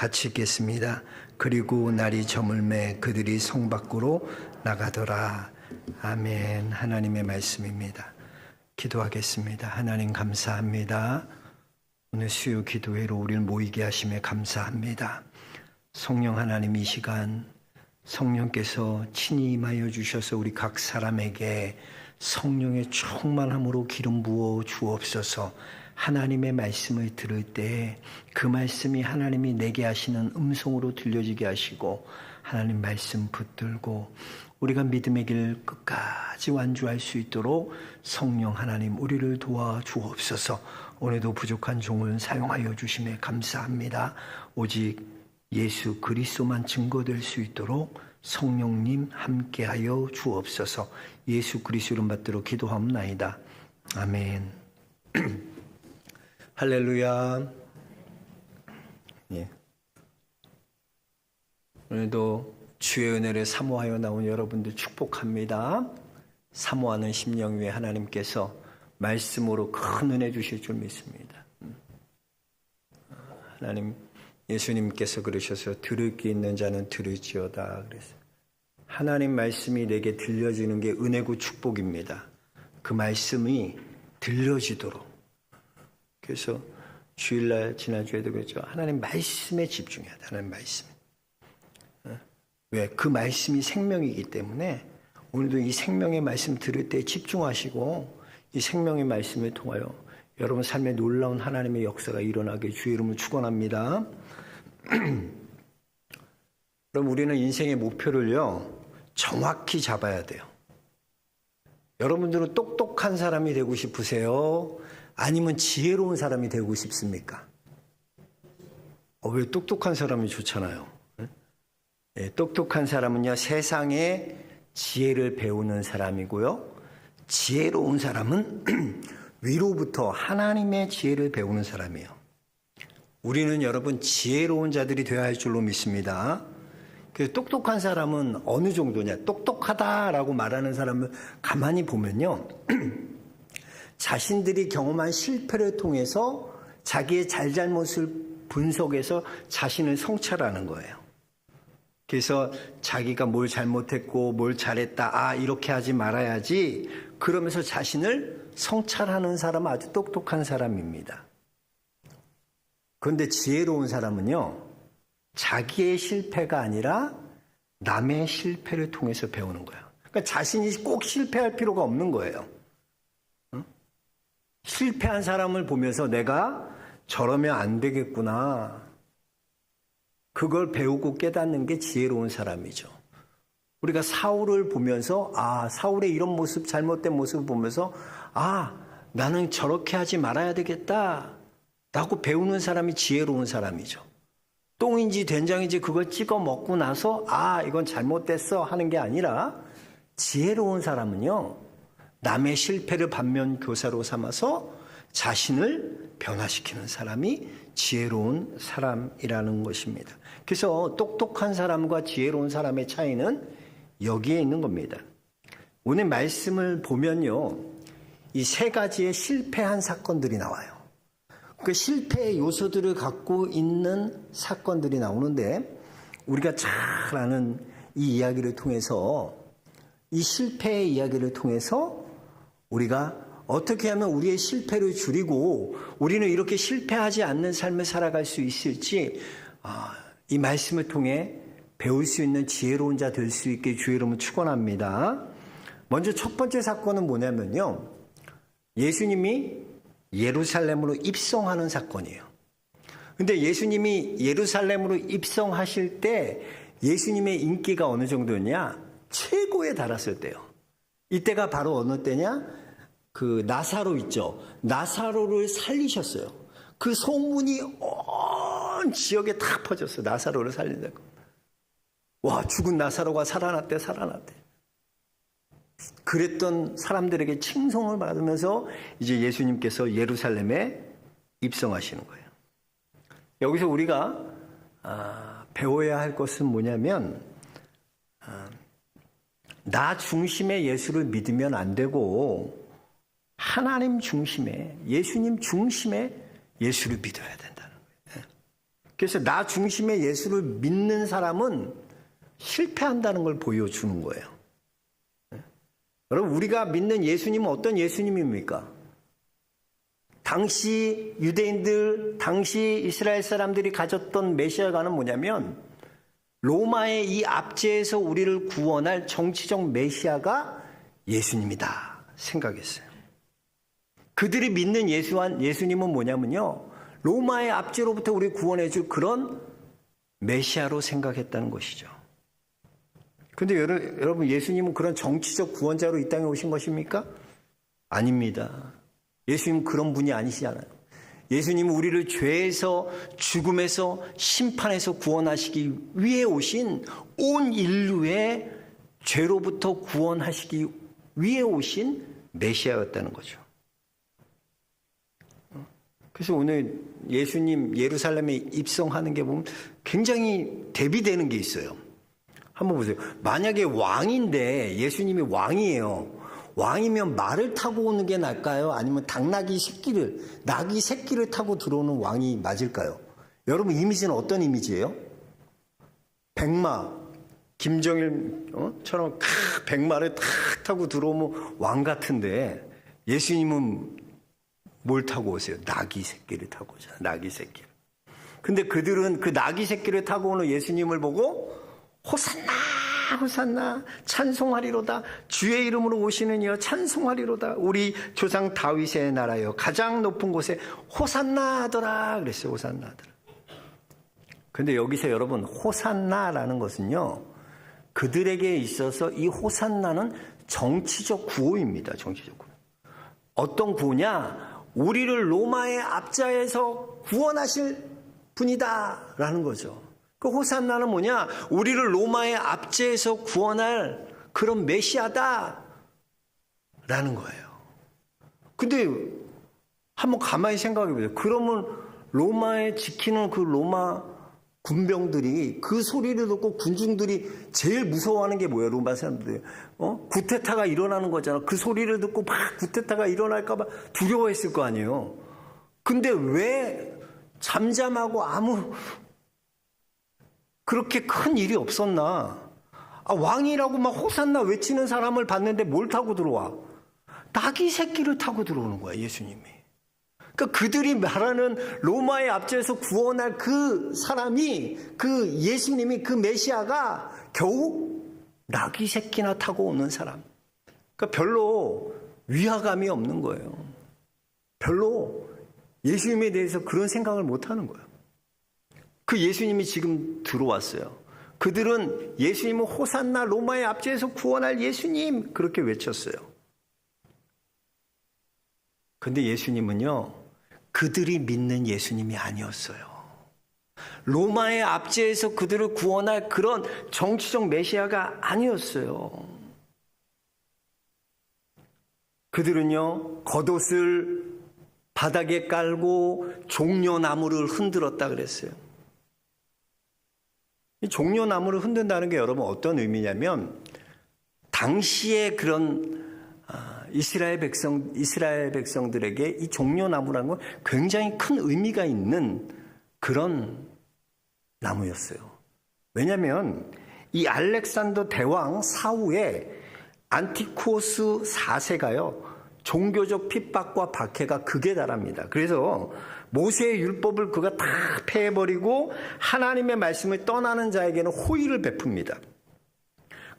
같이 읽겠습니다. 그리고 날이 저물매 그들이 성 밖으로 나가더라. 아멘. 하나님의 말씀입니다. 기도하겠습니다. 하나님 감사합니다. 오늘 수요 기도회로 우리를 모이게 하심에 감사합니다. 성령 하나님 이 시간 성령께서 친히 임하여 주셔서 우리 각 사람에게 성령의 충만함으로 기름 부어 주옵소서. 하나님의 말씀을 들을 때 그 말씀이 하나님이 내게 하시는 음성으로 들려지게 하시고 하나님 말씀 붙들고 우리가 믿음의 길 끝까지 완주할 수 있도록 성령 하나님 우리를 도와 주옵소서. 오늘도 부족한 종을 사용하여 주심에 감사합니다. 오직 예수 그리스도만 증거될 수 있도록 성령님 함께하여 주옵소서. 예수 그리스도 이름 받들어 기도하옵나이다. 아멘. 할렐루야. 예. 오늘도 주의 은혜를 사모하여 나온 여러분들 축복합니다. 사모하는 심령 위에 하나님께서 말씀으로 큰 은혜 주실 줄 믿습니다. 음. 하나님 예수님께서 그러셔서 들을 게 있는 자는 들을지어다 그래서 하나님 말씀이 내게 들려지는 게 은혜고 축복입니다. 그 말씀이 들려지도록 그래서 주일날 지난주에도 그랬죠. 하나님 말씀에 집중해야 돼. 하나님 말씀. 어? 왜? 그 말씀이 생명이기 때문에 오늘도 이 생명의 말씀 들을 때 집중하시고 이 생명의 말씀을 통하여 여러분 삶에 놀라운 하나님의 역사가 일어나게 주의 이름을 축원합니다. 그럼 우리는 인생의 목표를요 정확히 잡아야 돼요. 여러분들은 똑똑한 사람이 되고 싶으세요? 아니면 지혜로운 사람이 되고 싶습니까? 어, 왜 똑똑한 사람이 좋잖아요. 예, 똑똑한 사람은요 세상에 지혜를 배우는 사람이고요. 지혜로운 사람은 위로부터 하나님의 지혜를 배우는 사람이에요. 우리는 여러분 지혜로운 자들이 되어야 할 줄로 믿습니다. 그 똑똑한 사람은 어느 정도냐? 똑똑하다라고 말하는 사람을 가만히 보면요. 자신들이 경험한 실패를 통해서 자기의 잘잘못을 분석해서 자신을 성찰하는 거예요. 그래서 자기가 뭘 잘못했고 뭘 잘했다. 아, 이렇게 하지 말아야지. 그러면서 자신을 성찰하는 사람은 아주 똑똑한 사람입니다. 그런데 지혜로운 사람은요, 자기의 실패가 아니라 남의 실패를 통해서 배우는 거예요. 그러니까 자신이 꼭 실패할 필요가 없는 거예요. 응? 실패한 사람을 보면서 내가 저러면 안 되겠구나. 그걸 배우고 깨닫는 게 지혜로운 사람이죠. 우리가 사울을 보면서 아 사울의 이런 모습 잘못된 모습을 보면서 아 나는 저렇게 하지 말아야 되겠다 라고 배우는 사람이 지혜로운 사람이죠. 똥인지 된장인지 그걸 찍어 먹고 나서 아 이건 잘못됐어 하는 게 아니라 지혜로운 사람은요 남의 실패를 반면 교사로 삼아서 자신을 변화시키는 사람이 지혜로운 사람이라는 것입니다. 그래서 똑똑한 사람과 지혜로운 사람의 차이는 여기에 있는 겁니다. 오늘 말씀을 보면요. 이 세 가지의 실패한 사건들이 나와요. 그 실패의 요소들을 갖고 있는 사건들이 나오는데 우리가 잘 아는 이 이야기를 통해서 이 실패의 이야기를 통해서 우리가 어떻게 하면 우리의 실패를 줄이고 우리는 이렇게 실패하지 않는 삶을 살아갈 수 있을지 아, 이 말씀을 통해 배울 수 있는 지혜로운 자 될 수 있게 주의 이름을 축원합니다. 먼저 첫 번째 사건은 뭐냐면요. 예수님이 예루살렘으로 입성하는 사건이에요. 근데 예수님이 예루살렘으로 입성하실 때 예수님의 인기가 어느 정도냐? 최고에 달았을 때요. 이때가 바로 어느 때냐? 그 나사로 있죠. 나사로를 살리셨어요. 그 소문이 온 지역에 다 퍼졌어요. 나사로를 살린다고. 와, 죽은 나사로가 살아났대, 살아났대. 그랬던 사람들에게 칭송을 받으면서 이제 예수님께서 예루살렘에 입성하시는 거예요. 여기서 우리가 아, 배워야 할 것은 뭐냐면 아, 나 중심의 예수를 믿으면 안 되고 하나님 중심의 예수님 중심의 예수를 믿어야 된다는 거예요. 그래서 나 중심의 예수를 믿는 사람은 실패한다는 걸 보여주는 거예요. 네? 여러분, 우리가 믿는 예수님은 어떤 예수님입니까? 당시 유대인들, 당시 이스라엘 사람들이 가졌던 메시아가는 뭐냐면 로마의 이 압제에서 우리를 구원할 정치적 메시아가 예수님이다 생각했어요. 그들이 믿는 예수한 예수님은 뭐냐면요. 로마의 압제로부터 우리 구원해 줄 그런 메시아로 생각했다는 것이죠. 근데 여러분 예수님은 그런 정치적 구원자로 이 땅에 오신 것입니까? 아닙니다. 예수님 그런 분이 아니시잖아요. 예수님은 우리를 죄에서 죽음에서 심판에서 구원하시기 위해 오신 온 인류의 죄로부터 구원하시기 위해 오신 메시아였다는 거죠. 그래서 오늘 예수님 예루살렘에 입성하는 게 보면 굉장히 대비되는 게 있어요. 한번 보세요. 만약에 왕인데 예수님이 왕이에요. 왕이면 말을 타고 오는 게 나을까요? 아니면 당나귀 새끼를, 나귀 새끼를 타고 들어오는 왕이 맞을까요? 여러분 이미지는 어떤 이미지예요? 백마, 김정일처럼 크, 백마를 탁 타고 들어오면 왕 같은데 예수님은 뭘 타고 오세요? 나귀 새끼를 타고 오잖아. 나귀 새끼를. 근데 그들은 그 나귀 새끼를 타고 오는 예수님을 보고 호산나 호산나 찬송하리로다. 주의 이름으로 오시는 이여 찬송하리로다. 우리 조상 다윗의 나라여 가장 높은 곳에 호산나 하더라. 그랬어요 호산나 하더라. 근데 여기서 여러분 호산나라는 것은요 그들에게 있어서 이 호산나는 정치적 구호입니다 정치적 구호. 어떤 구호냐? 우리를 로마의 압자에서 구원하실 분이다라는 거죠 그 호산나는 뭐냐? 우리를 로마의 압제에서 구원할 그런 메시아다. 라는 거예요. 근데 한번 가만히 생각해 보세요. 그러면 로마에 지키는 그 로마 군병들이 그 소리를 듣고 군중들이 제일 무서워하는 게 뭐예요? 로마 사람들이. 어? 구테타가 일어나는 거잖아. 그 소리를 듣고 막 구테타가 일어날까봐 두려워했을 거 아니에요. 근데 왜 잠잠하고 아무 그렇게 큰 일이 없었나? 아, 왕이라고 막 호산나 외치는 사람을 봤는데 뭘 타고 들어와? 나귀 새끼를 타고 들어오는 거야, 예수님이. 그러니까 그들이 말하는 로마의 압제에서 구원할 그 사람이, 그 예수님이, 그 메시아가 겨우 나귀 새끼나 타고 오는 사람. 그러니까 별로 위화감이 없는 거예요. 별로 예수님에 대해서 그런 생각을 못 하는 거예요. 그 예수님이 지금 들어왔어요. 그들은 예수님은 호산나 로마의 압제에서 구원할 예수님 그렇게 외쳤어요. 근데 예수님은요. 그들이 믿는 예수님이 아니었어요. 로마의 압제에서 그들을 구원할 그런 정치적 메시아가 아니었어요. 그들은요, 겉옷을 바닥에 깔고 종려나무를 흔들었다 그랬어요. 이 종려나무를 흔든다는 게 여러분 어떤 의미냐면 당시에 그런 아, 이스라엘 백성 이스라엘 백성들에게 이 종려나무라는 건 굉장히 큰 의미가 있는 그런 나무였어요. 왜냐하면 이 알렉산더 대왕 사후에 안티코스 4세가요 종교적 핍박과 박해가 극에 달합니다. 그래서 모세의 율법을 그가 다 패해버리고 하나님의 말씀을 떠나는 자에게는 호의를 베풉니다.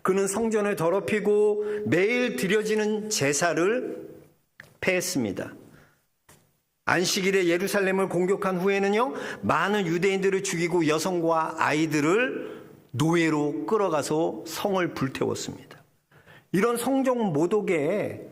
그는 성전을 더럽히고 매일 드려지는 제사를 패했습니다. 안식일에 예루살렘을 공격한 후에는요, 많은 유대인들을 죽이고 여성과 아이들을 노예로 끌어가서 성을 불태웠습니다. 이런 성종 모독에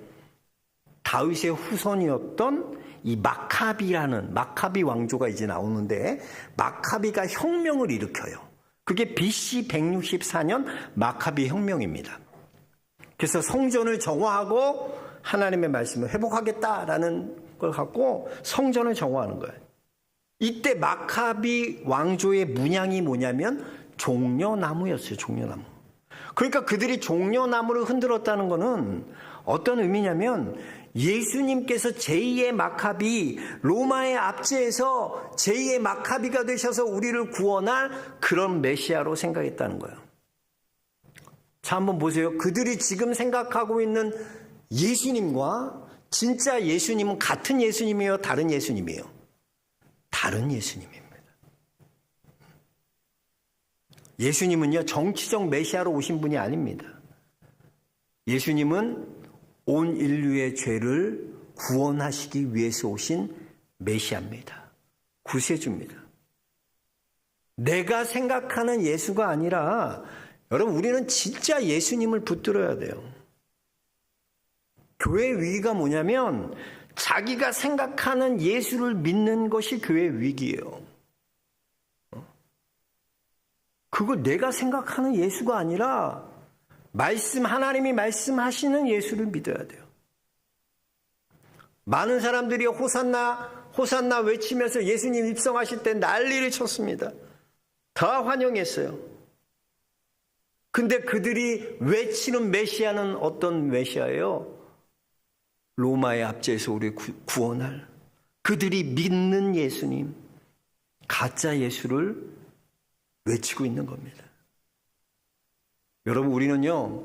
다윗의 후손이었던 이 마카비라는 마카비 왕조가 이제 나오는데 마카비가 혁명을 일으켜요. 그게 BC 164년 마카비 혁명입니다. 그래서 성전을 정화하고 하나님의 말씀을 회복하겠다라는 걸 갖고 성전을 정화하는 거예요. 이때 마카비 왕조의 문양이 뭐냐면 종려나무였어요. 종려나무. 그러니까 그들이 종려나무를 흔들었다는 것은 어떤 의미냐면 예수님께서 제2의 마카비 로마의 압제에서 제2의 마카비가 되셔서 우리를 구원할 그런 메시아로 생각했다는 거예요. 자, 한번 보세요. 그들이 지금 생각하고 있는 예수님과 진짜 예수님은 같은 예수님이에요? 다른 예수님이에요? 다른 예수님입니다. 예수님은요, 정치적 메시아로 오신 분이 아닙니다. 예수님은 온 인류의 죄를 구원하시기 위해서 오신 메시아입니다. 구세주입니다. 내가 생각하는 예수가 아니라 여러분 우리는 진짜 예수님을 붙들어야 돼요. 교회 위기가 뭐냐면 자기가 생각하는 예수를 믿는 것이 교회 위기예요. 그거 내가 생각하는 예수가 아니라 말씀 하나님이 말씀하시는 예수를 믿어야 돼요. 많은 사람들이 호산나 호산나 외치면서 예수님 입성하실 때 난리를 쳤습니다. 다 환영했어요. 근데 그들이 외치는 메시아는 어떤 메시아예요? 로마의 압제에서 우리 구원할 그들이 믿는 예수님, 가짜 예수를 외치고 있는 겁니다. 여러분, 우리는요,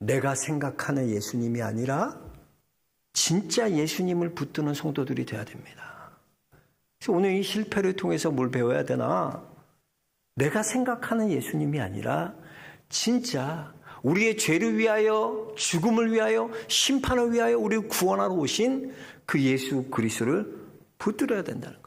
내가 생각하는 예수님이 아니라 진짜 예수님을 붙드는 성도들이 되어야 됩니다. 그래서 오늘 이 실패를 통해서 뭘 배워야 되나? 내가 생각하는 예수님이 아니라 진짜 우리의 죄를 위하여 죽음을 위하여 심판을 위하여 우리를 구원하러 오신 그 예수 그리스도를 붙들어야 된다는.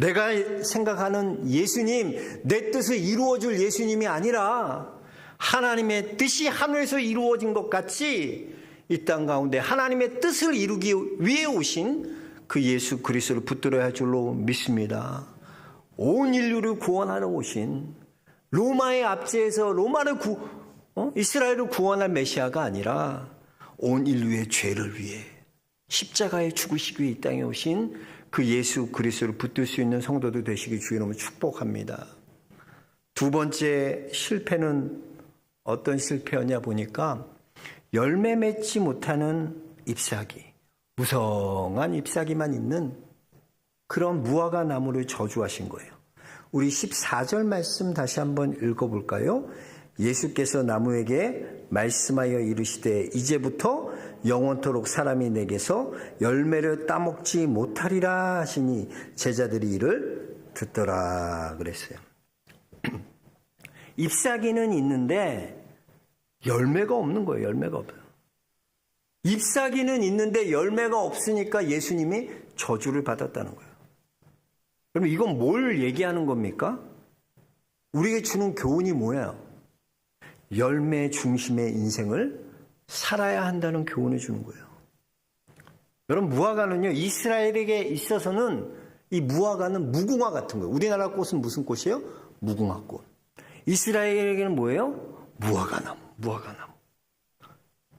내가 생각하는 예수님, 내 뜻을 이루어줄 예수님이 아니라 하나님의 뜻이 하늘에서 이루어진 것 같이 이 땅 가운데 하나님의 뜻을 이루기 위해 오신 그 예수 그리스도를 붙들어야 할 줄로 믿습니다. 온 인류를 구원하러 오신 로마의 압제에서 로마를 구, 어? 이스라엘을 구원할 메시아가 아니라 온 인류의 죄를 위해 십자가에 죽으시기 위해 이 땅에 오신 그 예수 그리스도를 붙들 수 있는 성도들 되시기 주의 이름으로 축복합니다. 두 번째 실패는 어떤 실패였냐 보니까 열매 맺지 못하는 잎사귀, 무성한 잎사귀만 있는 그런 무화과 나무를 저주하신 거예요. 우리 14절 말씀 다시 한번 읽어볼까요? 예수께서 나무에게 말씀하여 이르시되 이제부터 영원토록 사람이 내게서 열매를 따먹지 못하리라 하시니 제자들이 이를 듣더라 그랬어요. 잎사귀는 있는데 열매가 없는 거예요. 열매가 없어요. 잎사귀는 있는데 열매가 없으니까 예수님이 저주를 받았다는 거예요. 그럼 이건 뭘 얘기하는 겁니까? 우리에게 주는 교훈이 뭐예요? 열매 중심의 인생을 살아야 한다는 교훈을 주는 거예요. 여러분, 무화과는요, 이스라엘에게 있어서는 이 무화과는 무궁화 같은 거예요. 우리나라 꽃은 무슨 꽃이에요? 무궁화 꽃. 이스라엘에게는 뭐예요? 무화과나무, 무화과나무.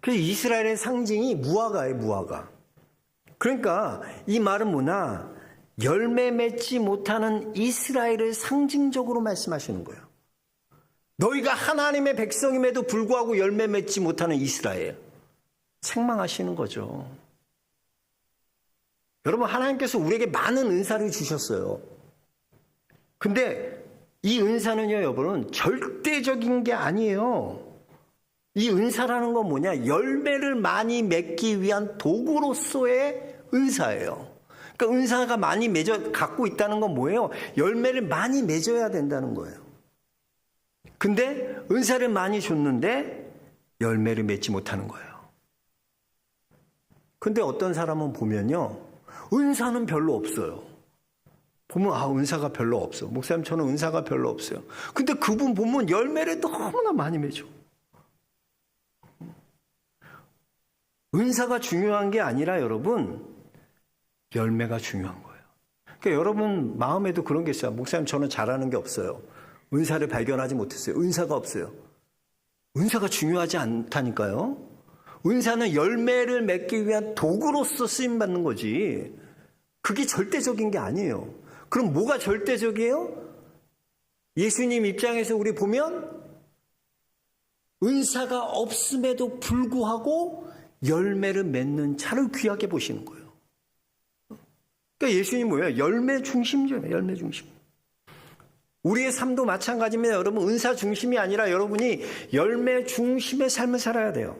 그 이스라엘의 상징이 무화과예요, 무화과. 그러니까 이 말은 뭐냐? 열매 맺지 못하는 이스라엘을 상징적으로 말씀하시는 거예요. 너희가 하나님의 백성임에도 불구하고 열매 맺지 못하는 이스라엘. 책망하시는 거죠. 여러분, 하나님께서 우리에게 많은 은사를 주셨어요. 근데 이 은사는요, 여러분, 절대적인 게 아니에요. 이 은사라는 건 뭐냐? 열매를 많이 맺기 위한 도구로서의 은사예요. 그러니까 은사가 많이 맺어 갖고 있다는 건 뭐예요? 열매를 많이 맺어야 된다는 거예요. 근데 은사를 많이 줬는데 열매를 맺지 못하는 거예요. 근데 어떤 사람은 보면요. 은사는 별로 없어요. 보면 아 은사가 별로 없어. 목사님 저는 은사가 별로 없어요. 근데 그분 보면 열매를 너무나 많이 맺어. 은사가 중요한 게 아니라 여러분 열매가 중요한 거예요. 그러니까 여러분 마음에도 그런 게 있어요. 목사님 저는 잘하는 게 없어요. 은사를 발견하지 못했어요. 은사가 없어요. 은사가 중요하지 않다니까요. 은사는 열매를 맺기 위한 도구로서 쓰임 받는 거지. 그게 절대적인 게 아니에요. 그럼 뭐가 절대적이에요? 예수님 입장에서 우리 보면 은사가 없음에도 불구하고 열매를 맺는 자를 귀하게 보시는 거예요. 그러니까 예수님 뭐예요? 열매 중심이잖아요. 열매 중심. 우리의 삶도 마찬가지입니다. 여러분 은사 중심이 아니라 여러분이 열매 중심의 삶을 살아야 돼요.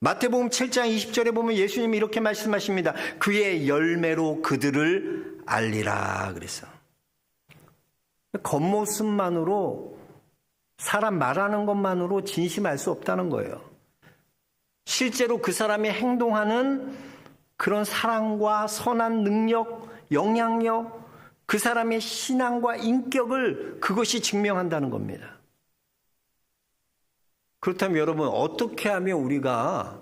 마태복음 7장 20절에 보면 예수님이 이렇게 말씀하십니다. 그의 열매로 그들을 알리라 그랬어. 겉모습만으로 사람 말하는 것만으로 진심 알 수 없다는 거예요. 실제로 그 사람이 행동하는 그런 사랑과 선한 능력, 영향력, 그 사람의 신앙과 인격을 그것이 증명한다는 겁니다. 그렇다면 여러분, 어떻게 하면 우리가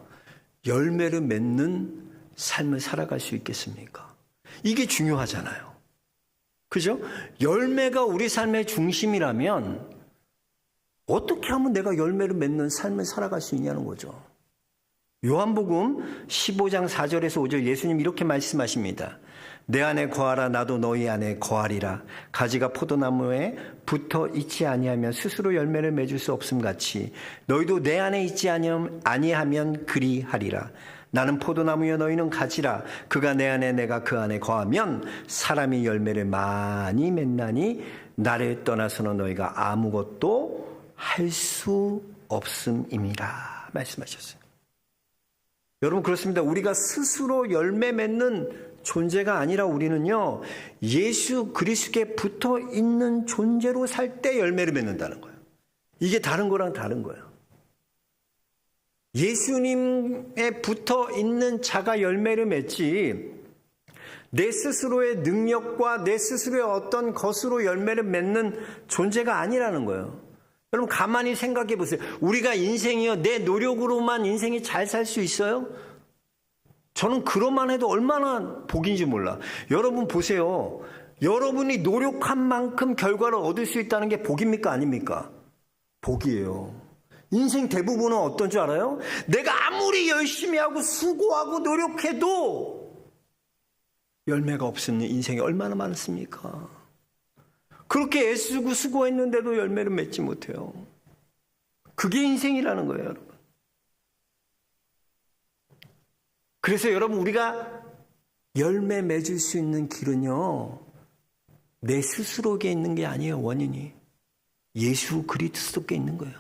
열매를 맺는 삶을 살아갈 수 있겠습니까? 이게 중요하잖아요. 그죠? 열매가 우리 삶의 중심이라면 어떻게 하면 내가 열매를 맺는 삶을 살아갈 수 있냐는 거죠. 요한복음 15장 4절에서 5절 예수님 이렇게 말씀하십니다. 내 안에 거하라 나도 너희 안에 거하리라 가지가 포도나무에 붙어 있지 아니하면 스스로 열매를 맺을 수 없음 같이 너희도 내 안에 있지 아니하면 그리하리라 나는 포도나무여 너희는 가지라 그가 내 안에 내가 그 안에 거하면 사람이 열매를 많이 맺나니 나를 떠나서는 너희가 아무것도 할 수 없음이니라 말씀하셨어요. 여러분 그렇습니다. 우리가 스스로 열매 맺는 존재가 아니라 우리는요 예수 그리스도께 붙어 있는 존재로 살 때 열매를 맺는다는 거예요. 이게 다른 거랑 다른 거예요. 예수님에 붙어 있는 자가 열매를 맺지 내 스스로의 능력과 내 스스로의 어떤 것으로 열매를 맺는 존재가 아니라는 거예요. 여러분 가만히 생각해 보세요. 우리가 인생이요 내 노력으로만 인생이 잘 살 수 있어요? 저는 그것만 해도 얼마나 복인지 몰라. 여러분 보세요. 여러분이 노력한 만큼 결과를 얻을 수 있다는 게 복입니까 아닙니까? 복이에요. 인생 대부분은 어떤 줄 알아요? 내가 아무리 열심히 하고 수고하고 노력해도 열매가 없으면 인생이 얼마나 많습니까? 그렇게 애쓰고 수고했는데도 열매를 맺지 못해요. 그게 인생이라는 거예요, 여러분. 그래서 여러분, 우리가 열매 맺을 수 있는 길은요, 내 스스로에게 있는 게 아니에요, 원인이. 예수 그리스도께 있는 거예요.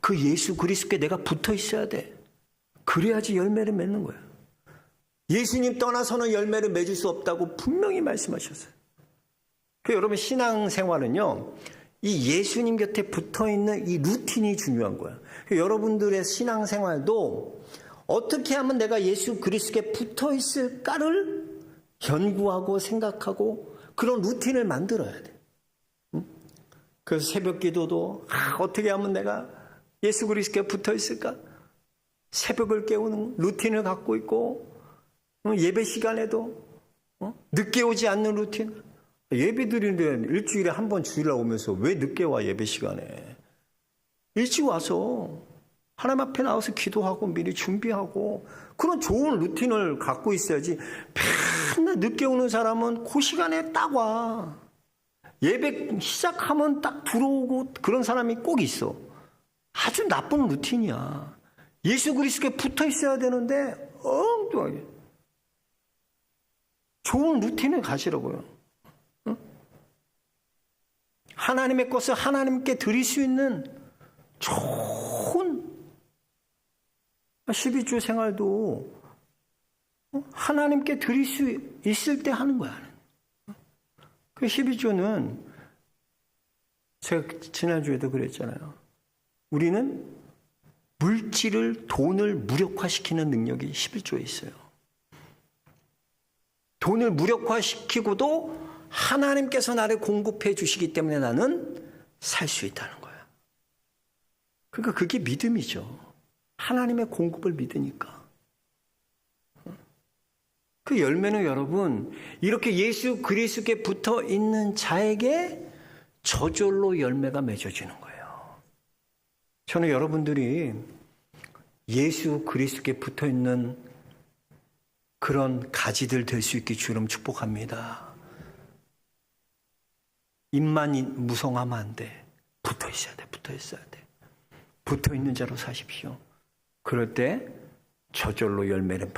그 예수 그리스도께 내가 붙어 있어야 돼. 그래야지 열매를 맺는 거예요. 예수님 떠나서는 열매를 맺을 수 없다고 분명히 말씀하셨어요. 그 여러분 신앙생활은요. 이 예수님 곁에 붙어 있는 이 루틴이 중요한 거예요. 그 여러분들의 신앙생활도 어떻게 하면 내가 예수 그리스도께 붙어 있을까를 연구하고 생각하고 그런 루틴을 만들어야 돼. 그래서 새벽 기도도 아, 어떻게 하면 내가 예수 그리스도께 붙어 있을까? 새벽을 깨우는 루틴을 갖고 있고 어, 예배 시간에도 어? 늦게 오지 않는 루틴. 예배 드리는데 일주일에 한 번 주일날 오면서 왜 늦게 와 예배 시간에? 일찍 와서 하나님 앞에 나와서 기도하고 미리 준비하고 그런 좋은 루틴을 갖고 있어야지 맨날 늦게 오는 사람은 그 시간에 딱 와. 예배 시작하면 딱 들어오고 그런 사람이 꼭 있어. 아주 나쁜 루틴이야. 예수 그리스도께 붙어 있어야 되는데 엉뚱하게 좋은 루틴을 가시라고요. 응? 하나님의 것을 하나님께 드릴 수 있는 좋은 12주 생활도 하나님께 드릴 수 있을 때 하는 거야. 그 12주는 제가 지난주에도 그랬잖아요. 우리는 물질을, 돈을 무력화시키는 능력이 11조에 있어요. 돈을 무력화시키고도 하나님께서 나를 공급해 주시기 때문에 나는 살 수 있다는 거야. 그러니까 그게 믿음이죠. 하나님의 공급을 믿으니까. 그 열매는 여러분, 이렇게 예수 그리스도께 붙어 있는 자에게 저절로 열매가 맺어지는 거예요. 저는 여러분들이 예수 그리스도께 붙어 있는 그런 가지들 될 수 있게 주름 축복합니다. 입만 무성하면 안 돼. 붙어 있어야 돼. 붙어 있어야 돼. 붙어 있는 자로 사십시오. 그럴 때 저절로 열매를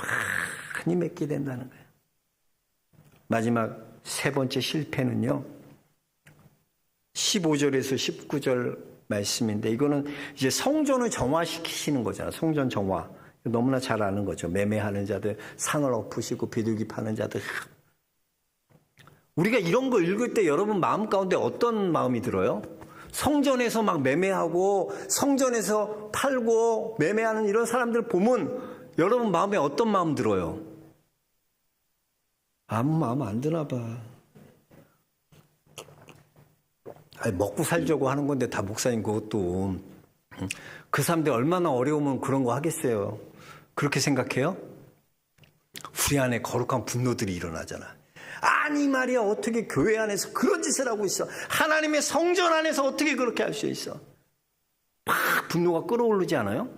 많이 맺게 된다는 거예요. 마지막 세 번째 실패는요. 15절에서 19절 말씀인데 이거는 이제 성전을 정화시키시는 거잖아요. 성전 정화. 너무나 잘 아는 거죠. 매매하는 자들, 상을 엎으시고 비둘기 파는 자들. 우리가 이런 거 읽을 때 여러분 마음 가운데 어떤 마음이 들어요? 성전에서 막 매매하고 성전에서 팔고 매매하는 이런 사람들 보면 여러분 마음에 어떤 마음 들어요? 아무 마음 안 드나 봐. 아니, 먹고 살려고 하는 건데 다 목사님 그것도 그 사람들 얼마나 어려우면 그런 거 하겠어요. 그렇게 생각해요? 우리 안에 거룩한 분노들이 일어나잖아. 아니 말이야 어떻게 교회 안에서 그런 짓을 하고 있어? 하나님의 성전 안에서 어떻게 그렇게 할 수 있어? 막 분노가 끌어오르지 않아요?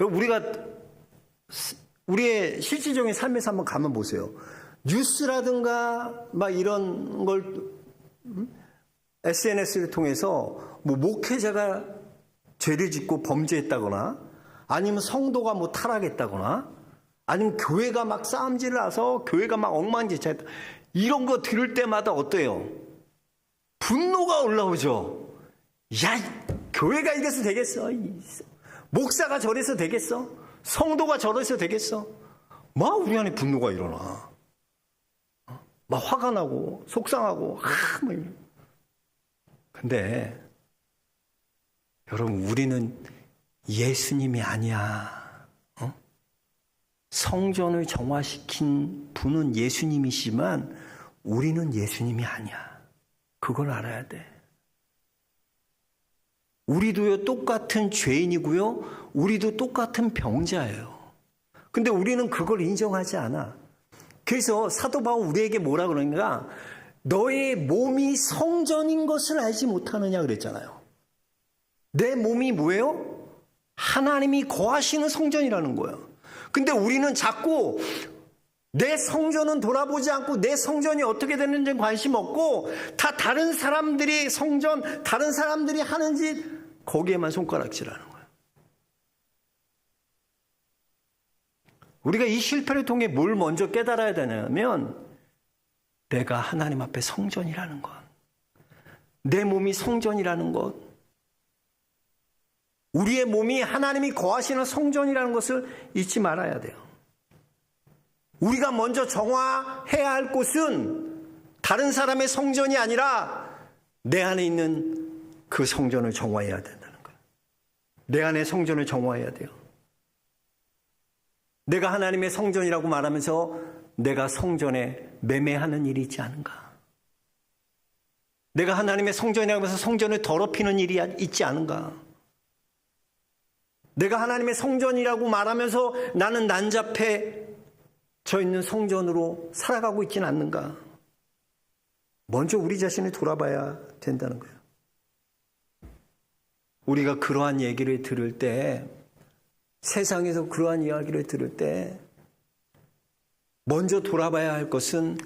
우리가 우리의 실질적인 삶에서 한번 가만 보세요. 뉴스라든가 막 이런 걸 SNS를 통해서 뭐 목회자가 죄를 짓고 범죄했다거나 아니면 성도가 뭐 타락했다거나 아니면 교회가 막 싸움질을 해서 교회가 막 엉망진창했다. 이런 거 들을 때마다 어때요? 분노가 올라오죠. 야, 교회가 이래서 되겠어? 목사가 저래서 되겠어? 성도가 저래서 되겠어? 막 우리 안에 분노가 일어나. 막 화가 나고 속상하고 아, 막 이런. 근데 여러분 우리는 예수님이 아니야. 어? 성전을 정화시킨 분은 예수님이시지만 우리는 예수님이 아니야. 그걸 알아야 돼. 우리도요 똑같은 죄인이고요. 우리도 똑같은 병자예요. 근데 우리는 그걸 인정하지 않아. 그래서 사도 바울 우리에게 뭐라 그러는가? 너의 몸이 성전인 것을 알지 못하느냐 그랬잖아요. 내 몸이 뭐예요? 하나님이 거하시는 성전이라는 거예요. 근데 우리는 자꾸 내 성전은 돌아보지 않고 내 성전이 어떻게 되는지 관심 없고 다 다른 사람들이 성전, 다른 사람들이 하는 짓 거기에만 손가락질하는 거예요. 우리가 이 실패를 통해 뭘 먼저 깨달아야 되냐면 내가 하나님 앞에 성전이라는 것. 내 몸이 성전이라는 것. 우리의 몸이 하나님이 거하시는 성전이라는 것을 잊지 말아야 돼요. 우리가 먼저 정화해야 할 곳은 다른 사람의 성전이 아니라 내 안에 있는 그 성전을 정화해야 된다는 거예요. 내 안에 성전을 정화해야 돼요. 내가 하나님의 성전이라고 말하면서 내가 성전에 매매하는 일이 있지 않은가? 내가 하나님의 성전이라고 해서 성전을 더럽히는 일이 있지 않은가? 내가 하나님의 성전이라고 말하면서 나는 난잡해 져 있는 성전으로 살아가고 있지는 않는가? 먼저 우리 자신을 돌아봐야 된다는 거예요. 우리가 그러한 얘기를 들을 때, 세상에서 그러한 이야기를 들을 때, 먼저 돌아봐야 할 것은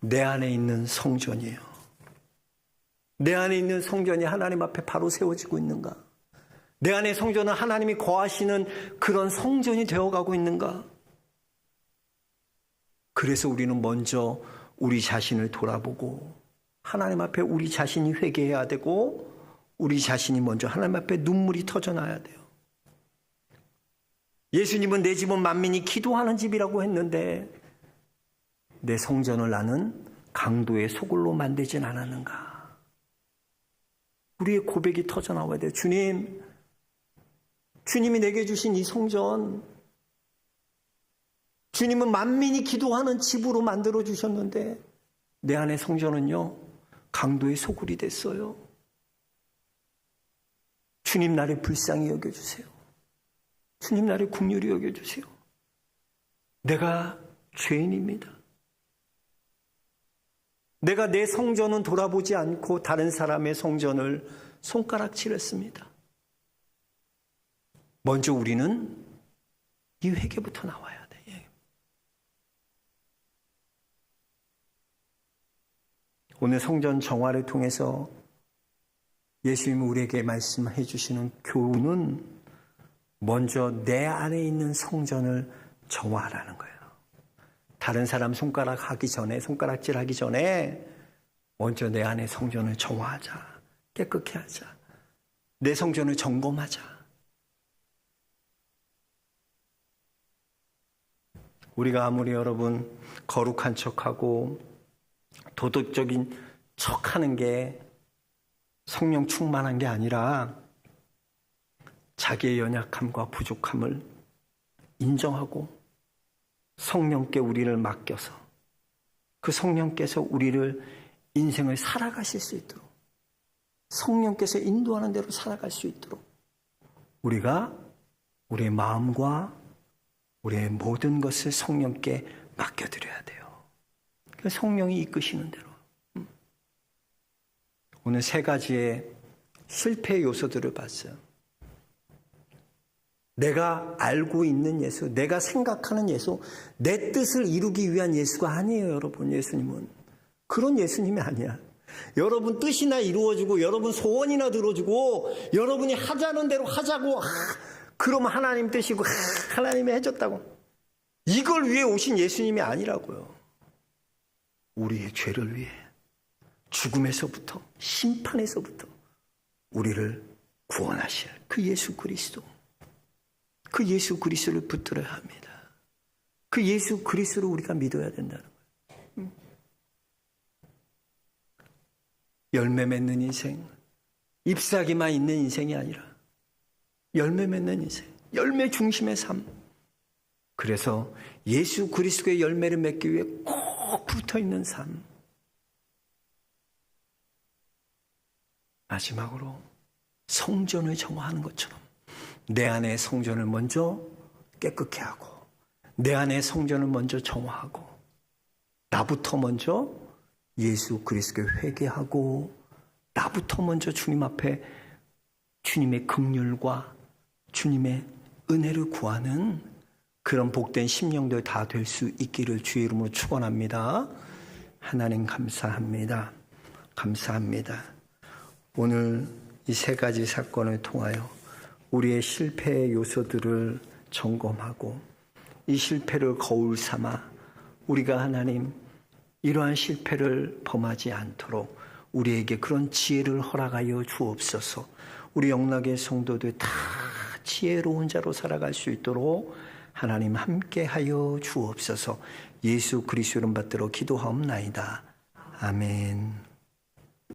내 안에 있는 성전이에요. 내 안에 있는 성전이 하나님 앞에 바로 세워지고 있는가? 내 안에 성전은 하나님이 거하시는 그런 성전이 되어가고 있는가? 그래서 우리는 먼저 우리 자신을 돌아보고 하나님 앞에 우리 자신이 회개해야 되고 우리 자신이 먼저 하나님 앞에 눈물이 터져나야 돼요. 예수님은 내 집은 만민이 기도하는 집이라고 했는데 내 성전을 나는 강도의 소굴로 만들진 않았는가? 우리의 고백이 터져 나와야 돼요. 주님, 주님이 내게 주신 이 성전, 주님은 만민이 기도하는 집으로 만들어 주셨는데, 내 안의 성전은요, 강도의 소굴이 됐어요. 주님 나를 불쌍히 여겨주세요. 주님 나를 국률이 여겨주세요. 내가 죄인입니다. 내가 내 성전은 돌아보지 않고 다른 사람의 성전을 손가락질했습니다. 먼저 우리는 이 회개부터 나와야 돼. 예. 오늘 성전 정화를 통해서 예수님이 우리에게 말씀해 주시는 교훈은 먼저 내 안에 있는 성전을 정화하라는 거예요. 다른 사람 손가락 하기 전에, 손가락질 하기 전에 먼저 내 안에 성전을 정화하자. 깨끗게 하자. 내 성전을 점검하자. 우리가 아무리 여러분 거룩한 척하고 도덕적인 척하는 게 성령 충만한 게 아니라 자기의 연약함과 부족함을 인정하고 성령께 우리를 맡겨서 그 성령께서 우리를 인생을 살아가실 수 있도록 성령께서 인도하는 대로 살아갈 수 있도록 우리가 우리의 마음과 우리의 모든 것을 성령께 맡겨드려야 돼요. 그 성령이 이끄시는 대로. 음. 오늘 세 가지의 실패 요소들을 봤어요. 내가 알고 있는 예수, 내가 생각하는 예수, 내 뜻을 이루기 위한 예수가 아니에요, 여러분. 예수님은. 그런 예수님이 아니야. 여러분 뜻이나 이루어지고, 여러분 소원이나 들어주고, 여러분이 하자는 대로 하자고, 아, 그러면 하나님 뜻이고, 아, 하나님이 해줬다고. 이걸 위해 오신 예수님이 아니라고요. 우리의 죄를 위해, 죽음에서부터, 심판에서부터, 우리를 구원하실 그 예수 그리스도. 그 예수 그리스도를 붙들어야 합니다. 그 예수 그리스도를 우리가 믿어야 된다는 거예요. 열매 맺는 인생, 잎사귀만 있는 인생이 아니라 열매 맺는 인생, 열매 중심의 삶. 그래서 예수 그리스도의 열매를 맺기 위해 꼭 붙어 있는 삶. 마지막으로 성전을 정화하는 것처럼 내 안의 성전을 먼저 깨끗게 하고 내 안의 성전을 먼저 정화하고 나부터 먼저 예수 그리스도께 회개하고 나부터 먼저 주님 앞에 주님의 긍휼과 주님의 은혜를 구하는 그런 복된 심령들 다 될 수 있기를 주의 이름으로 축원합니다. 하나님 감사합니다. 감사합니다. 오늘 이 세 가지 사건을 통하여 우리의 실패의 요소들을 점검하고 이 실패를 거울 삼아 우리가 하나님 이러한 실패를 범하지 않도록 우리에게 그런 지혜를 허락하여 주옵소서. 우리 영락의 성도들 다 지혜로운 자로 살아갈 수 있도록 하나님 함께하여 주옵소서. 예수 그리스도 이름 받들어 기도하옵나이다. 아멘.